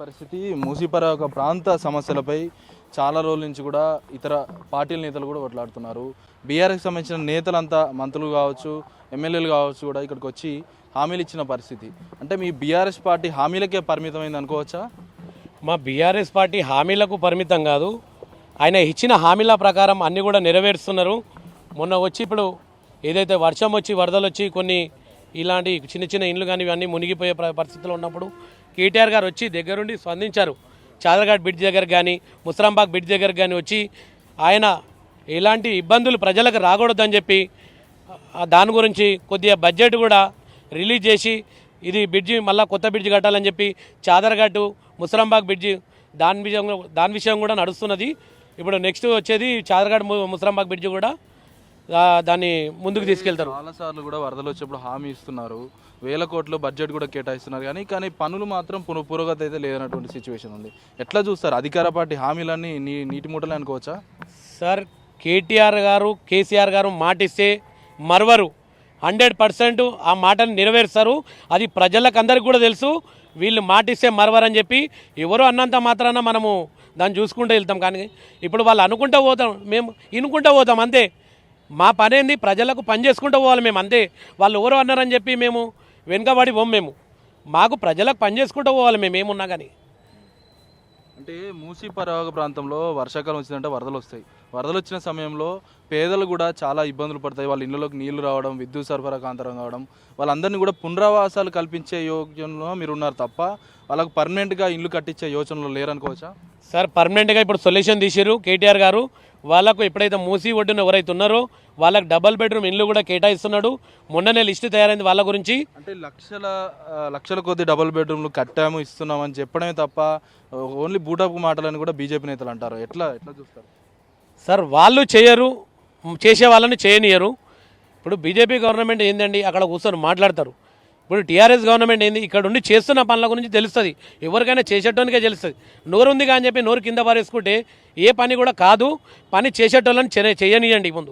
పరిస్థితి. మూసీపర ఒక ప్రాంత సమస్యలపై చాలా రోజుల నుంచి కూడా ఇతర పార్టీల నేతలు కూడా కొట్లాడుతున్నారు. బీఆర్ఎస్కి సంబంధించిన నేతలంతా మంత్రులు కావచ్చు ఎమ్మెల్యేలు కావచ్చు కూడా ఇక్కడికి వచ్చి హామీలు ఇచ్చిన పరిస్థితి. అంటే మీ బీఆర్ఎస్ పార్టీ హామీలకే పరిమితమైంది అనుకోవచ్చా? మా బీఆర్ఎస్ పార్టీ హామీలకు పరిమితం కాదు. ఆయన ఇచ్చిన హామీల ప్రకారం అన్నీ కూడా నెరవేరుస్తున్నారు. మొన్న వచ్చి ఇప్పుడు ఏదైతే వర్షం వచ్చి వరదలు వచ్చి కొన్ని ఇలాంటి చిన్న చిన్న ఇండ్లు కానీ ఇవన్నీ మునిగిపోయే పరిస్థితులు ఉన్నప్పుడు కేటీఆర్ గారు వచ్చి దగ్గరుండి స్పందించారు. చాదర్ఘాట్ బ్రిడ్జ్ దగ్గర కానీ ముసరాంబాగ్ బ్రిడ్జ్ దగ్గర కానీ వచ్చి ఆయన ఎలాంటి ఇబ్బందులు ప్రజలకు రాకూడదని చెప్పి దాని గురించి కొద్దిగా బడ్జెట్ కూడా రిలీజ్ చేసి ఇది బ్రిడ్జి మళ్ళీ కొత్త బ్రిడ్జి కట్టాలని చెప్పి చాదర్ఘాటు ముసరాంబాగ్ బ్రిడ్జి దాని విషయం దాని విషయం కూడా నడుస్తున్నది. ఇప్పుడు నెక్స్ట్ వచ్చేది చాదర్ఘాట్ ముసరాంబాగ్ బ్రిడ్జి కూడా దాన్ని ముందుకు తీసుకెళ్తారు. చాలాసార్లు కూడా వరదలు వచ్చేప్పుడు హామీ ఇస్తున్నారు. వేల కోట్లు బడ్జెట్ కూడా కేటాయిస్తున్నారు. కానీ కానీ పనులు మాత్రం పునః పురోగతి అయితే లేనటువంటి సిచ్యువేషన్ ఉంది. ఎట్లా చూస్తారు? అధికార పార్టీ హామీలన్నీ నీ నీటి మూటలే అనుకోవచ్చా? సార్ కేటీఆర్ గారు కేసీఆర్ గారు మాటిస్తే మరవరు. హండ్రెడ్ పర్సెంట్ ఆ మాటను నెరవేరుస్తారు. అది ప్రజలకు అందరికీ కూడా తెలుసు. వీళ్ళు మాటిస్తే మరవరని చెప్పి ఎవరు అన్నంత మాత్రాన మనము దాన్ని చూసుకుంటూ వెళ్తాం. కానీ ఇప్పుడు వాళ్ళు అనుకుంటూ పోతాం. మేము ఇనుకుంటూ పోతాం అంతే. మా పనేంది ప్రజలకు పని చేసుకుంటూ పోవాలి మేము అంతే. వాళ్ళు ఎవరు అన్నారని చెప్పి మేము వెనుకబడి పోం మేము. మాకు ప్రజలకు పని చేసుకుంటూ పోవాలి మేము ఏమున్నా కానీ అంటే మూసీ పరాగ ప్రాంతంలో వర్షాకాలం వచ్చిందంటే వరదలు వస్తాయి. వరదలు వచ్చిన సమయంలో పేదలు కూడా చాలా ఇబ్బందులు పడతాయి. వాళ్ళ ఇళ్ళలోకి నీళ్ళు రావడం విద్యుత్ సరఫరా కాంతరం కావడం వాళ్ళందరినీ కూడా పునరావాసాలు కల్పించే యోచనలో మీరు ఉన్నారు తప్ప వాళ్ళకు పర్మనెంట్గా ఇల్లు కట్టించే యోచనలో లేరనుకోవచ్చా? సార్ పర్మనెంట్గా ఇప్పుడు సొల్యూషన్ తీసిరు కేటీఆర్ గారు. వాళ్ళకు ఎప్పుడైతే మూసి ఒడ్డున ఎవరైతే ఉన్నారో వాళ్ళకి డబల్ బెడ్రూమ్ ఇల్లు కూడా కేటాయిస్తున్నాడు. మొన్ననే లిస్టు తయారైంది వాళ్ళ గురించి. అంటే లక్షల లక్షల కొద్ది డబుల్ బెడ్రూమ్లు కట్టాము ఇస్తున్నామని చెప్పడమే తప్ప ఓన్లీ బూటపు మాటలని కూడా బీజేపీ నేతలు అంటారు. ఎట్లా ఎట్లా చూస్తారు? సార్ వాళ్ళు చేయరు చేసే వాళ్ళని చేయనియరు. ఇప్పుడు బీజేపీ గవర్నమెంట్ ఏందండి అక్కడ కూర్చొని మాట్లాడతారు. ఇప్పుడు టీఆర్ఎస్ గవర్నమెంట్ ఏంది? ఇక్కడ ఉండి చేస్తున్న పనుల గురించి తెలుస్తుంది. ఎవరికైనా చేసేటోనికే తెలుస్తుంది. నోరు ఉంది కానీ చెప్పి నోరు కింద పారేసుకుంటే ఏ పని కూడా కాదు. పని చేసేటోళ్ళని చేయనియండి ముందు.